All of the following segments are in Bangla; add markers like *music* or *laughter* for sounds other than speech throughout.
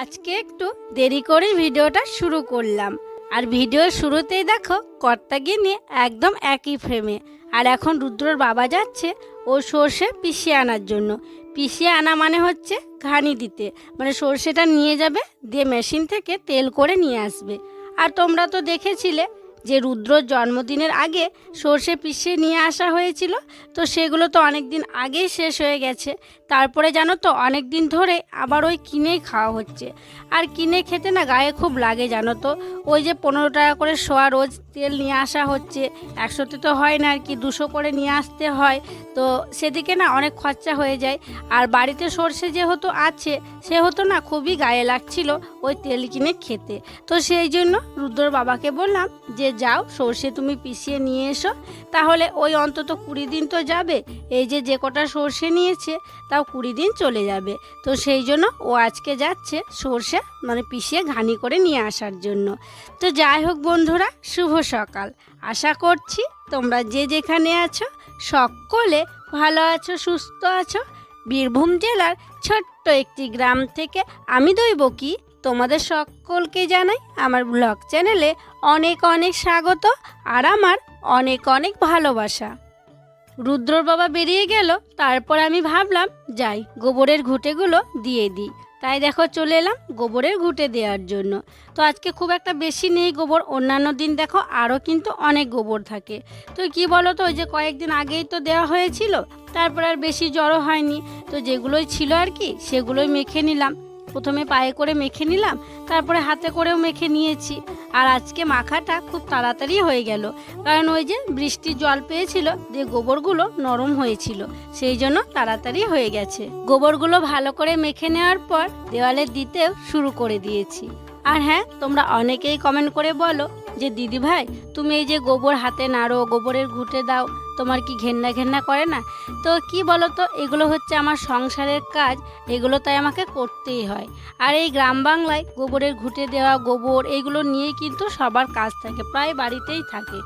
আজকে একটু দেরি করে ভিডিওটা শুরু করলাম। আর ভিডিওর শুরুতেই দেখো কর্তা নিয়ে একদম একই ফ্রেমে আর এখন রুদ্রর বাবা যাচ্ছে ও সর্ষে পিষিয়ে আনার জন্য। পিষিয়ে আনা মানে হচ্ছে ঘানি দিতে। মানে সর্ষেটা নিয়ে যাবে, দিয়ে মেশিন থেকে তেল করে নিয়ে আসবে। আর তোমরা তো দেখেছিলে যে রুদ্রর জন্মদিনের আগে সর্ষে পিষিয়ে নিয়ে আসা হয়েছিল, তো সেগুলো তো অনেক দিন আগেই শেষ হয়ে গেছে। তারপরে জানো তো অনেক দিন ধরে আবার ওই কিনেই খাওয়া হচ্ছে। আর কিনে খেতে না গায়ে খুব লাগে জানো তো। ওই যে পনেরো টাকা করে সোয়া রোজ তেল নিয়ে আসা হচ্ছে, একশোতে তো হয় না আর কি, দুশো করে নিয়ে আসতে হয়। তো সেদিকে না অনেক খরচা হয়ে যায়। আর বাড়িতে সর্ষে যেহেতু আছে, সেহেতু না খুবই গায়ে লাগছিল ওই তেল কিনে খেতে। তো সেই জন্য রুদ্রর বাবাকে বললাম যে যাও, সর্ষে তুমি পিষিয়ে নিয়ে এসো। তাহলে ওই অন্তত কুড়ি দিন তো যাবে। এই যে যে কটা সর্ষে নিয়েছে, তাও কুড়ি দিন চলে যাবে। তো সেই জন্য ও আজকে যাচ্ছে সর্ষে মানে পিষিয়ে ঘানি করে নিয়ে আসার জন্য। তো যাই হোক বন্ধুরা, শুভ সকাল। আশা করছি তোমরা যে যেখানে আছো, সকলে ভালো আছো, সুস্থ আছো। বীরভূম জেলার ছোট্ট একটি গ্রাম থেকে আমি দইব কি? তোমাদের সকলকে জানাই আমার ব্লগ চ্যানেলে অনেক অনেক স্বাগত আর আমার অনেক অনেক ভালোবাসা। রুদ্রর বাবা বেরিয়ে গেল, তারপর আমি ভাবলাম, যাই, গোবরের ঘুঁটেগুলো দিয়ে দিই। তাই দেখো, চলে এলাম গোবরের ঘুঁটে দেওয়ার জন্য। তো আজকে খুব একটা বেশি নেই গোবর, অন্যান্য দিন দেখো আরও কিন্তু অনেক গোবর থাকে। তো কি বলো তো ওই যে কয়েকদিন আগেই তো দেওয়া হয়েছিল, তারপর আর বেশি জড়ো হয়নি। তো যেগুলোই ছিল আর কি, সেগুলোই মেখে নিলাম। প্রথমে পায়ে করে মেখে নিলাম, তারপরে হাতে করেও মেখে নিয়েছি। আর আজকে মাখাটা খুব তাড়াতাড়ি হয়ে গেল, কারণ ওই যে বৃষ্টির জল পেয়েছিল দিয়ে গোবরগুলো নরম হয়েছিল, সেই জন্য তাড়াতাড়ি হয়ে গেছে। গোবরগুলো ভালো করে মেখে নেওয়ার পর দেওয়ালে দিতেও শুরু করে দিয়েছি। আর হ্যাঁ তোমরা অনেকেই কমেন্ট করে বলো যে দিদি ভাই তুমি এই যে গোবর হাতে নাড়ো, গোবরের ঘুঁটে দাও তোমার কি ঘেন্না ঘেন্না করে না? তো কি বলো তো এগুলো হচ্ছে আমার সংসারের কাজ, এগুলো তাই আমাকে করতেই হয়। আর এই গ্রাম বাংলায় গোবরের ঘুটে দেওয়া গোবর, এগুলো নিয়েই কিন্তু সবার কাজ থাকে, প্রায় বাড়িতেই থাকে।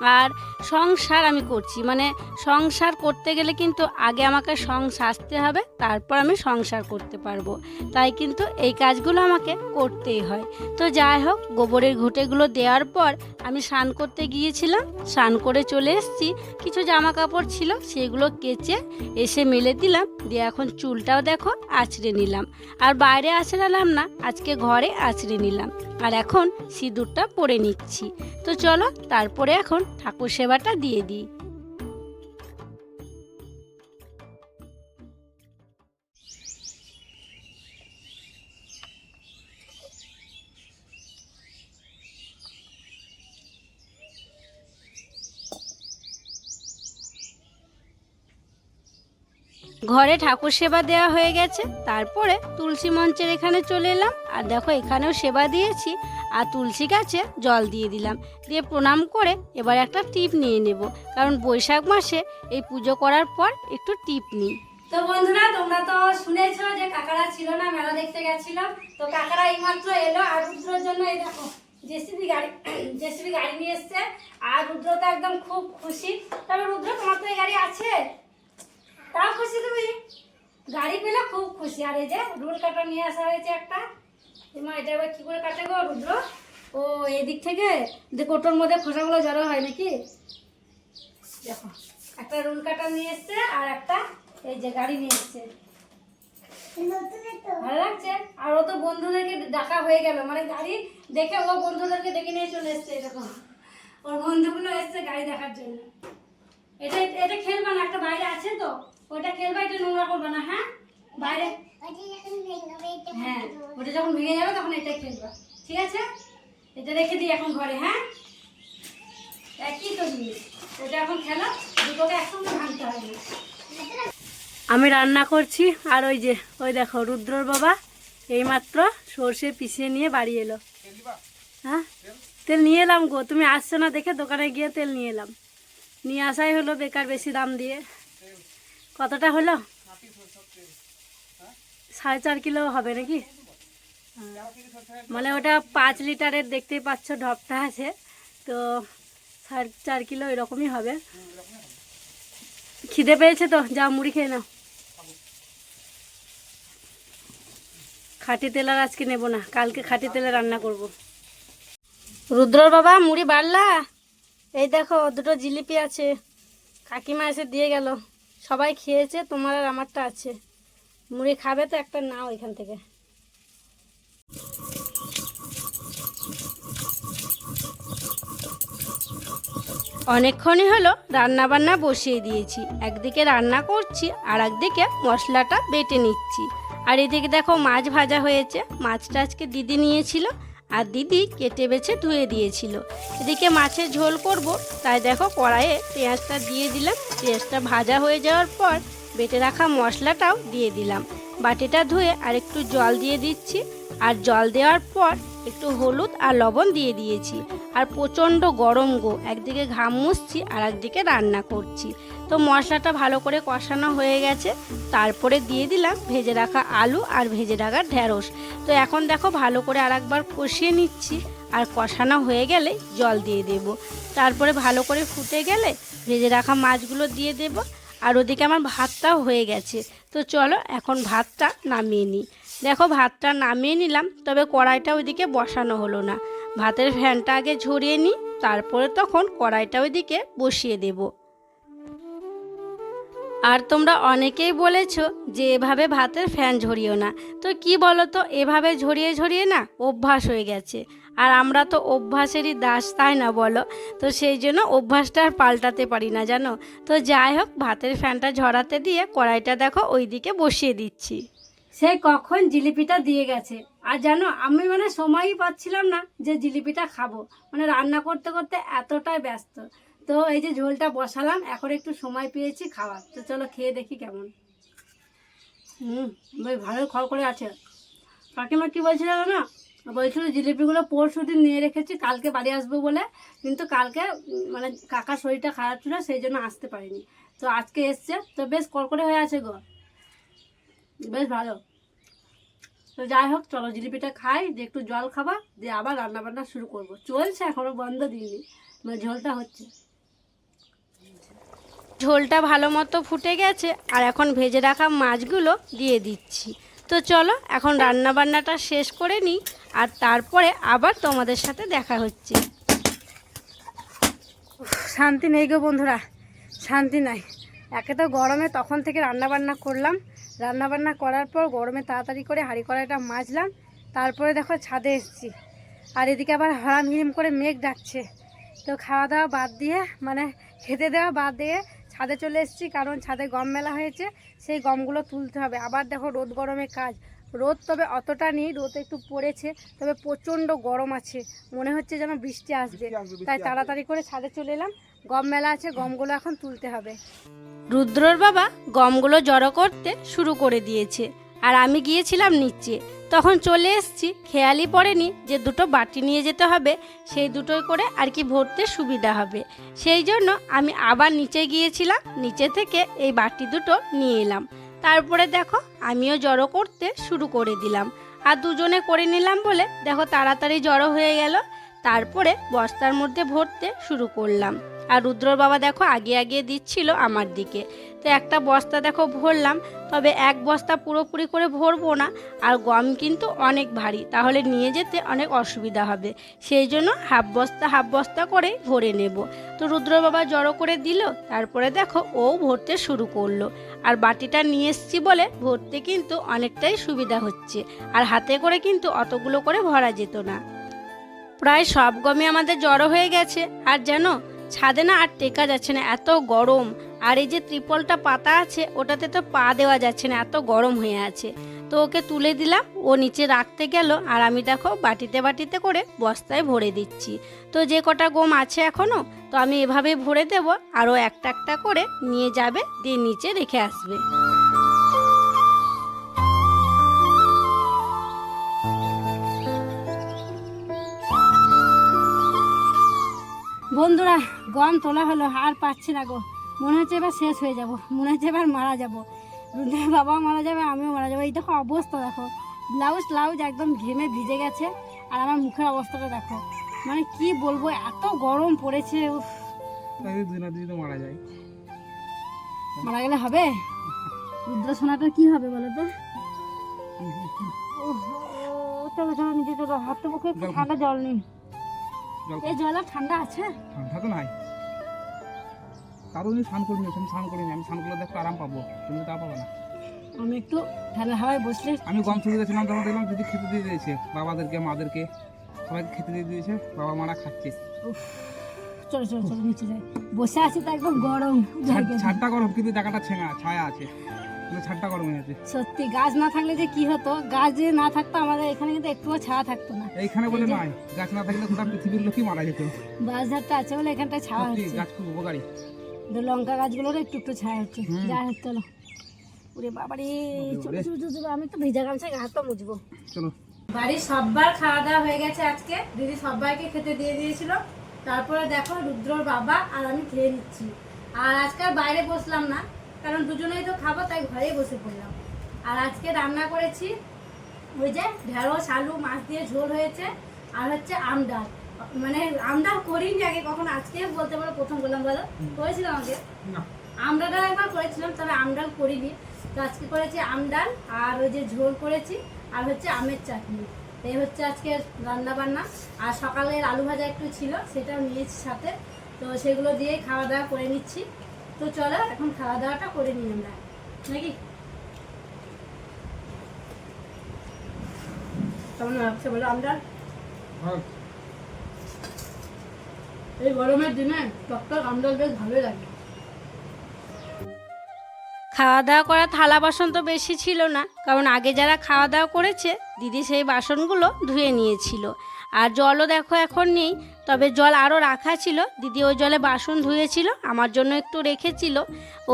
আর সংসার আমি করছি। মানে সংসার করতে গেলে কিন্তু আগে আমাকে সং সাজতে হবে, তারপর আমি সংসার করতে পারব। তাই কিন্তু এই কাজগুলো আমাকে করতেই হয়। তো যাই হোক, গোবরের ঘুঁটেগুলো দেওয়ার পর আমি স্নান করতে গিয়েছিলাম, স্নান করে চলে এসেছি। কিছু জামা কাপড় ছিল, সেগুলো কেচে এসে মেলে দিলাম। দিয়ে এখন চুলটাও দেখো আছড়ে নিলাম। আর বাইরে আছড়ালাম না, আজকে ঘরে আছড়ে নিলাম। আর এখন সিঁদুরটা পরে নিচ্ছি। তো চলো, তারপরে এখন ঠাকুর সেবাটা দিয়ে দিই। ঘরে ঠাকুর সেবা দেওয়া হয়ে গেছে, তারপরে তুলসী মঞ্চের এখানে চলে এলাম। আর দেখো, এখানেও সেবা দিয়েছি, আর তুলসী গাছে জল দিয়ে দিলাম। দিয়ে প্রণাম করে এবার একটা টিপ নিয়ে নেব। কারণ বৈশাখ মাসে এই পুজো করার পর একটু টিপ নিই। তো বন্ধুরা, তোমরা তো শুনেছো যে কাকারা ছিল না, মেলা দেখতে গেছিলাম তো কাকারা এইমাত্র এলো, আর রুদ্রর জন্য এই দেখো, জেসিবি গাড়ি *clears throat* জেসিবি গাড়ি নিয়ে এসছে। আর রুদ্র তো একদম খুব খুশি। তবে রুদ্র, তোমার তো এই গাড়ি আছে? তাও খুশি তুমি? গাড়ি পেলে খুব খুশি। আর এই যে রুল কাটা নিয়ে আসা হয়েছে একটা। তোমার এটা এবার কি করে কাটে গো রুদ্র? ও এদিক থেকে যে কোটোর মধ্যে খোসাগুলো জড়ো হয় নাকি? দেখো একটা রুল কাটা নিয়ে এসছে আর একটা এই যে গাড়ি নিয়ে এসছে। ভালো লাগছে? আর ও তো বন্ধুদেরকে ডাকা হয়ে গেল। মানে গাড়ি দেখে ও বন্ধুদেরকে ডেকে নিয়ে চলে এসছে এরকম। ওর বন্ধুগুলো এসছে গাড়ি দেখার জন্য। এটা এটা খেলবা না? একটা বাইরে আছে তো? ওটা খেলবা, এটা নোংরা করবা না হ্যাঁ? বাইরে। হ্যাঁ ওটা যখন ভেঙে যাবে তখন এটা খেলবা, ঠিক আছে? এটা রেখে দিই এখন ঘরে হ্যাঁ? একই তো জিনিস। ওটা এখন খেলো, দুটোকে একসঙ্গে ভাঙতে হবে। আমি রান্না করছি, আর ওই যে, ওই দেখো রুদ্রর বাবা, এইমাত্র সর্ষে পিছিয়ে নিয়ে বাড়ি এলো। হ্যাঁ? তেল নিয়ে এলাম গো, তুমি আসছো না দেখে দোকানে গিয়ে তেল নিয়ে এলাম। নিয়ে আসাই হলো বেকার বেশি দাম দিয়ে। কতটা হলো? সাড়ে চার কিলো হবে নাকি? মানে ওটা পাঁচ লিটারের দেখতেই পাচ্ছ ঢপটা আছে। তো সাড়ে চার কিলো এরকমই হবে। খিদে পেয়েছে তো? যা মুড়ি খেয়ে নাও। খাঁটি তেল আর আজকে নেব না, কালকে খাঁটি তেলে রান্না করব। রুদ্রর বাবা, মুড়ি বাড়লা? এই দেখো, দুটো জিলিপি আছে। কাকিমা এসে দিয়ে গেল। সবাই খেয়েছে, তোমার আর আমারটা আছে। মুড়ি খাবে তো একটা নাও এখান থেকে। অনেকক্ষণই হলো রান্না বান্না বসিয়ে দিয়েছি। একদিকে রান্না করছি, আর একদিকে মশলাটা বেটে নিচ্ছি। আর এদিকে দেখো মাছ ভাজা হয়েছে। মাছটা আজকে দিদি নিয়েছিল। আর দিদি কেটে বেছে ধুয়ে দিয়েছিল। এদিকে মাছের ঝোল করব, তাই দেখো কড়াইয়ে পেঁয়াজটা দিয়ে দিলাম। পেঁয়াজটা ভাজা হয়ে যাওয়ার পর বেটে রাখা মশলাটাও দিয়ে দিলাম। বাটিটা ধুয়ে আর একটু জল দিয়ে দিচ্ছি। আর জল দেওয়ার পর একটু হলুদ আর লবণ দিয়ে দিয়েছি। আর প্রচণ্ড গরম গো, একদিকে ঘাম মুছছি আর একদিকে রান্না করছি। তো মশলাটা ভালো করে কষানো হয়ে গেছে। তারপরে দিয়ে দিলাম ভেজে রাখা আলু আর ভেজে রাখা ঢ্যাঁড়স। তো এখন দেখো ভালো করে আর একবার কষিয়ে নিচ্ছি। আর কষানো হয়ে গেলে জল দিয়ে দেব। তারপরে ভালো করে ফুটে গেলে ভেজে রাখা মাছগুলো দিয়ে দেব। আর ওদিকে আমার ভাতটাও হয়ে গেছে। তো চলো এখন ভাতটা নামিয়ে নিই। দেখো ভাতটা নামিয়ে নিলাম, তবে কড়াইটা ওইদিকে বসানো হলো না। ভাতের ফ্যানটা আগে ঝরিয়ে নিই, তারপরে তখন কড়াইটা ওইদিকে বসিয়ে দেবো। আর তোমরা অনেকেই বলেছ যে এভাবে ভাতের ফ্যান ঝরিও না। তো কি বলো তো এভাবে ঝরিয়ে ঝরিয়ে না অভ্যাস হয়ে গেছে। আর আমরা তো অভ্যাসেরই দাস, তাই না বলো? তো সেই জন্য অভ্যাসটা আর পাল্টাতে পারি না, জানো? তো যাই হোক, ভাতের ফ্যানটা ঝরাতে দিয়ে কড়াইটা দেখো ওইদিকে বসিয়ে দিচ্ছি। সে কখন জিলিপিটা দিয়ে গেছে। আর জানো, আমি মানে সময়ই পাচ্ছিলাম না যে জিলিপিটা খাব। মানে রান্না করতে করতে এতটাই ব্যস্ত। তো এই যে ঝোলটা বসালাম, এখন একটু সময় পেয়েছি খাওয়ার। তো চলো খেয়ে দেখি কেমন। হুম, বেশ ভালো খড় করে আছে। কাকিমা কী বলছিল না বলছিল জিলিপিগুলো পরশু দিন নিয়ে রেখেছি, কালকে বাড়ি আসব বলে। কিন্তু কালকে মানে কাকার শরীরটা খারাপ ছিল, সেই জন্য আসতে পারিনি। তো আজকে এসছে, তো বেশ কড়কড়ে হয়ে আছে গো। বেশ ভালো। তো যাই হোক, চলো জিলিপিটা খাই, দিয়ে একটু জল খাবা, দিয়ে আবার রান্না বান্না শুরু করব। চলছে এখনও বন্ধ দিইনি। মানে ঝোলটা হচ্ছে। ঝোলটা ভালো মতো ফুটে গেছে, আর এখন ভেজে রাখা মাছগুলো দিয়ে দিচ্ছি। তো চলো, এখন রান্না বান্নাটা শেষ করে নিই, আর তারপরে আবার তোমাদের সাথে দেখা হচ্ছে। শান্তি নেই গো বন্ধুরা, শান্তি নাই। একে তো গরমে তখন থেকে রান্না বান্না করলাম। রান্না বান্না করার পর গরমে তাড়াতাড়ি করে হাঁড়ি কড়াইটা মাজলাম, তারপরে দেখো ছাদে এসেছি। আর এদিকে আবার হরাম হিরিম করে মেঘ ডাকছে। তো খাওয়া দাওয়া বাদ দিয়ে মানে খেতে দেওয়া বাদ দিয়ে ছাদে চলে এসেছি কারণ ছাদে গম মেলা হয়েছে সেই গমগুলো তুলতে হবে। আবার দেখো রোদ গরমে কাজ। রোদ তবে অতটা নেই রোদ একটু পড়েছে তবে প্রচণ্ড গরম আছে। মনে হচ্ছে যেন বৃষ্টি আসবে। তাই তাড়াতাড়ি করে ছাদে চলে এলাম। গম মেলা আছে গমগুলো এখন তুলতে হবে। রুদ্রর বাবা গমগুলো জড়ো করতে শুরু করে দিয়েছে আর আমি গিয়েছিলাম নিচে। তখন চলে এসেছি। খেয়ালই পড়েনি যে দুটো বাটি নিয়ে যেতে হবে, সেই দুটোই করে আর কি ভরতে সুবিধা হবে। সেই জন্য আমি আবার নিচে গিয়েছিলাম, নিচে থেকে এই বাটি দুটো নিয়ে এলাম। তারপরে দেখো আমিও জড়ো করতে শুরু করে দিলাম। আর দুজনে করে নিলাম বলে দেখো তাড়াতাড়ি জড়ো হয়ে গেল। তারপরে বস্তার মধ্যে ভরতে শুরু করলাম। আর রুদ্রর বাবা দেখো আগে আগে দিচ্ছিল আমার দিকে। তো একটা বস্তা দেখো ভরলাম, তবে এক বস্তা পুরোপুরি করে ভরবো না, আর গম কিন্তু অনেক ভারী, তাহলে নিয়ে যেতে অনেক অসুবিধা হবে। সেই জন্য হাফ বস্তা হাফ বস্তা করে ভরে নেব। তো রুদ্র বাবা জড়ো করে দিল, তারপরে দেখো ও ভরতে শুরু করল। আর বাটিটা নিয়ে এসছি বলে ভরতে কিন্তু অনেকটাই সুবিধা হচ্ছে, আর হাতে করে কিন্তু অতগুলো করে ভরা যেত না। প্রায় সব গমে আমাদের জড়ো হয়ে গেছে, আর জানো ছাদে না আর টেকা যাচ্ছে না, এত গরম। আর এই যে ত্রিপলটা পাতা আছে, ওটাতে তো পা দেওয়া যাচ্ছে না, এত গরম হয়ে আছে। তো ওকে তুলে দিলাম, ও নিচে রাখতে গেল, আর আমি দেখো বাটিতে বাটিতে করে বস্তায় ভরে দিচ্ছি। তো যে কটা গম আছে এখনও তো আমি এভাবে ভরে দেব আরও একটা একটা করে নিয়ে যাবে, দিয়ে নিচে রেখে আসবে। বন্ধুরা, গম তোলা হলো, আর পাচ্ছি না গো। মনে হচ্ছে এবার শেষ হয়ে যাব। মনে হচ্ছে এবার মারা যাব। রুদ্রের বাবাও মারা যাবে আমিও মারা যাব। এই দেখো অবস্থা দেখো। ব্লাউজ ব্লাউজ একদম ঘেমে ভিজে গেছে আর আমার মুখের অবস্থাটা দেখো। মানে কি বলব এত গরম পড়েছে তো মারা যায়। মারা গেলে হবে? রুদ্র সোনাটার কি হবে বলো তো? চলো চলো নিচে চলো। হাতে মুখে জল খাও। ঠান্ডা জল জল এই জল আর ঠান্ডা আছে? ঠান্ডা তো নাই। কারও তুমি স্নান করিনি তুমি স্নান করিনি আমি স্নান করলে দেখো আরাম পাবো তুমি তা পাবো না। আমি একটু ঠান্ডা হাওয়ায় বসলে আমি গম ছুটে গেছিলাম তখন দেখলাম যদি খেতে দিয়ে দিয়েছে বাবাদেরকে মাদেরকে সবাইকে খেতে দিয়ে দিয়েছে বাবা মারা খাচ্ছে। চলো চলো চলো নিচে যাই। বসে আছি তো একদম গরম। ছাদটা গরম কিন্তু জায়গাটা ছেঁড়া ছায়া আছে। ছাদটা গরম হয়ে আছে সত্যি গাছ না থাকলে যে কি হতো? গাছ যে না থাকতো আমাদের এখানে কিন্তু একটুও ছায়া থাকতো না। এইখানে বলে নয় গাছ না থাকলে গোটা পৃথিবীর লোকই মারা যেত। বাজারটা আছে বলে এখানটায় ছায়া হচ্ছে। গাছ খুব উপকারী। লঙ্কা গাছগুলোরও একটু একটু ছায়া হচ্ছে। হোক চলো। ওরে বাবারে চলো চলো চলো, চলো আমি তো ভিজা গামছায় গা হাত পা মুছবো। চলো। বাড়ির সববার খাওয়া দাওয়া হয়ে গেছে আজকে। দিদি সবাইকে খেতে দিয়ে দিয়েছিল। তারপরে দেখো রুদ্রর বাবা আর আমি খেয়ে নিচ্ছি। আর আজকে আর বাইরে বসলাম না কারণ দুজনেই তো খাব তাই ঘরেই বসে পড়লাম। আর আজকে রান্না করেছি ওই যে ঢেঁড়স আলু মাছ দিয়ে ঝোল হয়েছে আর হচ্ছে আম ডাল। মানে আম ডাল করিনি আগে কখন আজকে বলতে পারো প্রথম বললাম বলো? করেছিলাম আগে আমডাল একবার করেছিলাম তবে আমডাল করিনি। তো আজকে করেছি আমডাল আর ওই যে ঝোল করেছি আর হচ্ছে আমের চাটনি। এই হচ্ছে আজকে রান্না বান্না আর সকালের আলু ভাজা একটু ছিল সেটাও নিয়েছি সাথে। তো সেগুলো দিয়ে খাওয়া দাওয়া করে নিচ্ছি। তো চলো এখন খাওয়া দাওয়াটা করে নিই আমরা। নাকি? কেমন লাগছে বলো ভালো এই গরমের দিনে টকটক বেশ ভালোই লাগে। খাওয়া দাওয়া করা থালা বাসন তো বেশি ছিল না, কারণ আগে যারা খাওয়া দাওয়া করেছে, দিদি সেই বাসনগুলো ধুয়ে নিয়েছিল। আর জলও দেখো এখন নেই, তবে জল আরও রাখা ছিল, দিদি ওই জলে বাসন ধুয়েছিল, আমার জন্য একটু রেখেছিল,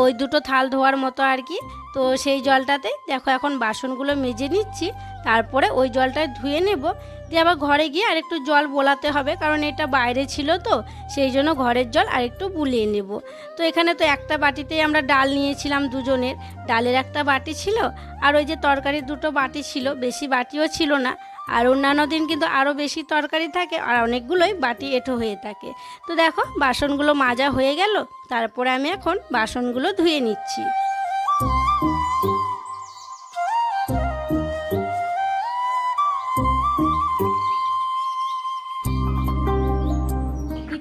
ওই দুটো থাল ধোয়ার মতো আর কি। তো সেই জলটাতে দেখো এখন বাসনগুলো মেজে নিচ্ছি, তারপরে ওই জলটায় ধুয়ে নেব দিয়ে আবার ঘরে গিয়ে আর একটু জল বোলাতে হবে, কারণ এটা বাইরে ছিল তো, সেই জন্য ঘরের জল আর একটু বুলিয়ে নেব। তো এখানে তো একটা বাটিতেই আমরা ডাল নিয়েছিলাম দুজনের, ডালের একটা বাটি ছিল, আর ওই যে তরকারির দুটো বাটি ছিল, বেশি বাটিও ছিল না, আর অন্যান্য দিন কিন্তু আরও বেশি তরকারি থাকে, আর অনেকগুলোই বাটি এঁঠো হয়ে থাকে। তো দেখো, বাসনগুলো মাজা হয়ে গেল, তারপরে আমি এখন বাসনগুলো ধুয়ে নিচ্ছি।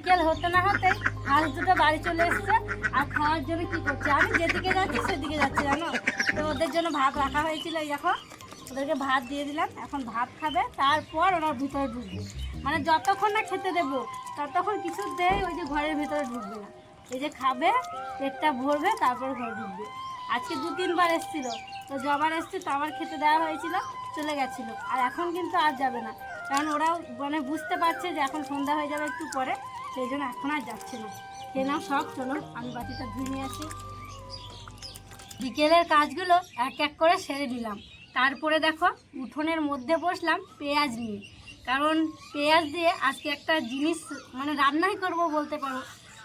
বিকেল হতে না হতে হাঁস দুটো বাড়ি চলে এসছে, আর খাওয়ার জন্য কি করছে? আমি যেদিকে যাচ্ছি সেদিকে যাচ্ছি, জানো? তো ওদের জন্য ভাত রাখা হয়েছিল এই দেখো। ওদেরকে ভাত দিয়ে দিলাম, এখন ভাত খাবে, তারপর ওরা ভিতরে ঢুকবে। মানে যতক্ষণ না খেতে দেবো, ততক্ষণ কিছু দেয় ওই যে ঘরের ভিতরে ঢুকবে না। এই যে খাবে, পেটটা ভরবে, তারপর ঘরে ঢুকবে। আজকে দু তিনবার এসেছিল, তো যবার এসছে, তো আবার খেতে দেওয়া হয়েছিল, চলে গেছিল। আর এখন কিন্তু আর যাবে না। কারণ ওরাও মানে বুঝতে পারছে যে এখন সন্ধ্যা হয়ে যাবে একটু পরে। সেই জন্য এখন আর যাচ্ছে না। কে নাও সব, চলো, আমি বাটিটা ধুয়ে নিয়ে আসি। বিকেলের কাজগুলো এক এক করে সেরে নিলাম। তারপরে দেখো, উঠোনের মধ্যে বসলাম পেঁয়াজ নিয়ে। কারণ পেঁয়াজ দিয়ে আজকে একটা জিনিস মানে রান্নাই করব বলতে পারো।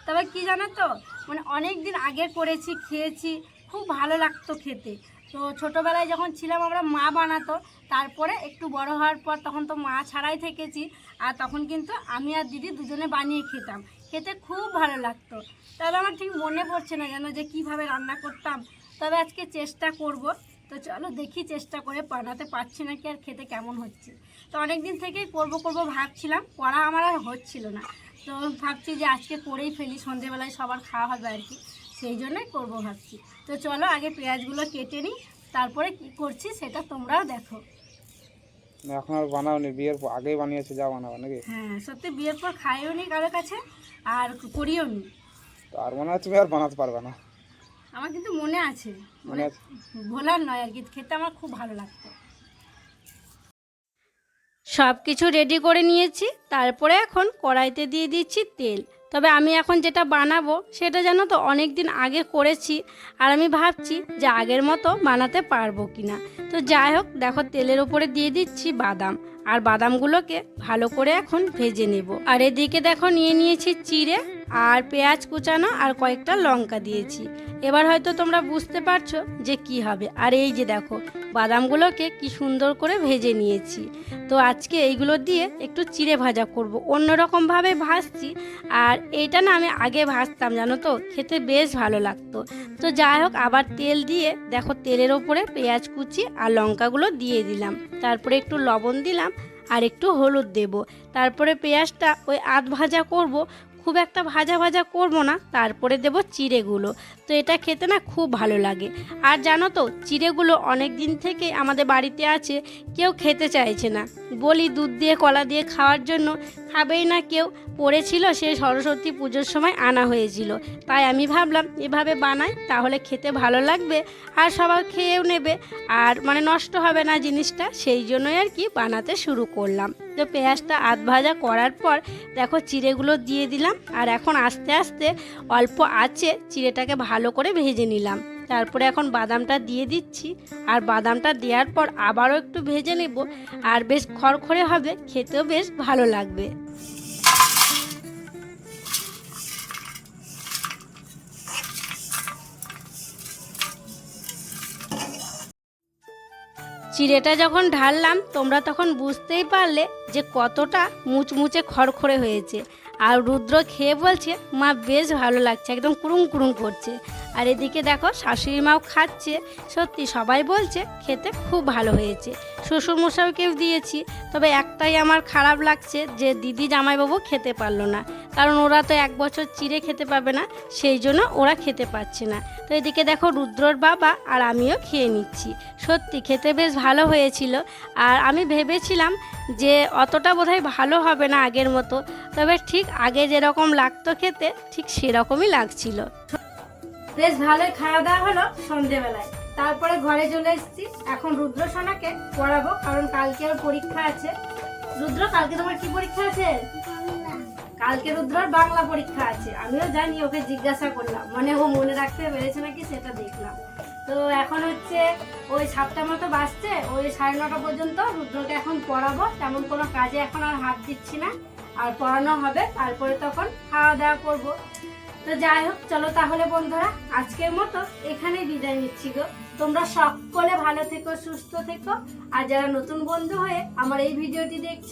তবে কি জানো তো মানে অনেক দিন আগে করেছি, খেয়েছি, খুব ভালো লাগতো খেতে। তো ছোটোবেলায় যখন ছিলাম আমরা মা বানাতো, তারপরে একটু বড় হওয়ার পর তখন তো মা ছাড়াই থেকেছি, আর তখন কিন্তু আমি আর দিদি দুজনে বানিয়ে খেতাম। খেতে খুব ভালো লাগতো। তবে আমার ঠিক মনে পড়ছে না যেন যে কীভাবে রান্না করতাম। তবে আজকে চেষ্টা করব। তো চলো দেখি চেষ্টা করে বানাতে পারছি না কি আর খেতে কেমন হচ্ছে। তো অনেক দিন থেকেই করব করব ভাবছিলাম, করা আমার আর হচ্ছিল না। তো ভাবছি যে আজকে করেই ফেলি, সন্ধেবেলায় সবার খাওয়া হবে আর কি। সেই জন্যই করব ভাবছি। তো চলো আগে পেঁয়াজগুলো কেটে নিই তারপরে কি করছি সেটা তোমরাও দেখো। এখন আর বানাওনি বিয়ের পর- আগেই বানিয়েছে যা বানাবো নাকি? হ্যাঁ সত্যি বিয়ের পর খাইও নি কারোর কাছে আর করিও নি। আর মনে হচ্ছে তুমি আর বানাতে পারবে না। আমার কিন্তু মনে আছে মানে আছে? ভোলার নয় আর কি খেতে আমার খুব ভালো লাগতো। সব কিছু রেডি করে নিয়েছি, তারপরে এখন কড়াইতে দিয়ে দিচ্ছি তেল। তবে আমি এখন যেটা বানাবো, সেটা জানো তো অনেক দিন আগে করেছি, আর আমি ভাবছি যে আগের মতো বানাতে পারব কি না তো যাই হোক, দেখো তেলের ওপরে দিয়ে দিচ্ছি বাদাম, আর বাদামগুলোকে ভালো করে এখন ভেজে নেব। আর এদিকে দেখো নিয়ে নিয়েছি চিড়ে, আর পেঁয়াজ কুচানো, আর কয়েকটা লঙ্কা দিয়েছি। এবার হয়তো তোমরা বুঝতে পারছ যে কি হবে। আর এই যে দেখো, বাদামগুলোকে কি সুন্দর করে ভেজে নিয়েছি। তো আজকে এইগুলো দিয়ে একটু চিড়ে ভাজা করব। অন্যরকমভাবে ভাজছি, আর এইটা না আমি আগে ভাজতাম, জানো তো? খেতে বেশ ভালো লাগতো। তো যাই হোক, আবার তেল দিয়ে, দেখো তেলের ওপরে পেঁয়াজ কুচি আর লঙ্কাগুলো দিয়ে দিলাম। তারপরে একটু লবণ দিলাম আর একটু হলুদ দেব। তারপরে পেঁয়াজটা ওই আধ ভাজা করব। খুব একটা ভাজা ভাজা করব না, তারপরে দেব চিড়েগুলো। তো এটা খেতে না খুব ভালো লাগে। আর জানো তো, চিড়েগুলো অনেক দিন থেকে আমাদের বাড়িতে আছে, কেউ খেতে চাইছে না। বলি দুধ দিয়ে, কলা দিয়ে খাওয়ার জন্য খাবেই না কেউ। পড়েছিল সে সরস্বতী পুজোর সময় আনা হয়েছিল। তাই আমি ভাবলাম, এভাবে বানাই তাহলে খেতে ভালো লাগবে আর সবাই খেয়েও নেবে। আর মানে নষ্ট হবে না জিনিসটা, সেই জন্যই আর কি বানাতে শুরু করলাম। তো পেঁয়াজটা আধ ভাজা করার পর দেখো, চিড়েগুলো দিয়ে দিলাম। আর এখন আস্তে আস্তে অল্প আছে, চিড়েটাকে ভালো করে ভেজে নিলাম। তারপরে এখন বাদামটা দিয়ে দিচ্ছি। আর বাদামটা দেওয়ার পর আবারও একটু ভেজে নেব। আর বেশ খড়খড়ে হবে, খেতেও বেশ ভালো লাগবে। চিড়েটা যখন ঢাললাম, তোমরা তখন বুঝতেই পারলে যে কতটা মুচমুচে খড়খড়ে হয়েছে। আর রুদ্র খেয়ে বলছে, মা, বেশ ভালো লাগছে, একদম কুড়ুম কুড়ুম করছে। আর এদিকে দেখো, শাশুড়ি মাও খাচ্ছে। সত্যি সবাই বলছে, খেতে খুব ভালো হয়েছে। শ্বশুরমশাইকেও দিয়েছি, তবে একটাই আমার খারাপ লাগছে যে দিদি জামাইবাবু খেতে পারল না। কারণ ওরা তো এক বছর চিড়ে খেতে পাবে না, সেই জন্য ওরা খেতে পাচ্ছে না। তো এদিকে দেখো রুদ্রর বাবা আর আমিও খেয়ে নিচ্ছি। সত্যি খেতে বেশ ভালো হয়েছিল। আর আমি ভেবেছিলাম যে অতটা বোধহয় ভালো হবে না আগের মতো, তবে ঠিক আগে যেরকম লাগতো খেতে, ঠিক সেরকমই লাগছিল। বেশ ভালোই খাওয়া দাওয়া হলো সন্ধেবেলায়। তারপরে ঘরে চলে এসেছি। এখন রুদ্র সোনাকে পড়াবো, কারণ কালকে ওর পরীক্ষা আছে। রুদ্র, কালকে তোমার কি পরীক্ষা আছে? কালকে রুদ্রর বাংলা পরীক্ষা আছে। আমিও জানি, ওকে জিজ্ঞাসা করলাম। মানে ও মনে রাখতে পেরেছে নাকি সেটা দেখলাম। তো এখন হচ্ছে ওই সাতটা মতো বাজছে, ওই সাড়ে নটা পর্যন্ত রুদ্রকে এখন পড়াবো। তেমন কোনো কাজে এখন আর হাত দিচ্ছি না। আর পড়ানো হবে, তারপরে তখন খাওয়া দাওয়া করব। তো যাই হোক, চলো তাহলে বন্ধুরা, আজকের মতো এখানেই বিদায় নিচ্ছি গো। তোমরা সকলে ভালো থেকো, সুস্থ থেকো। আর যারা নতুন বন্ধু হয়ে আমার এই ভিডিওটি দেখছ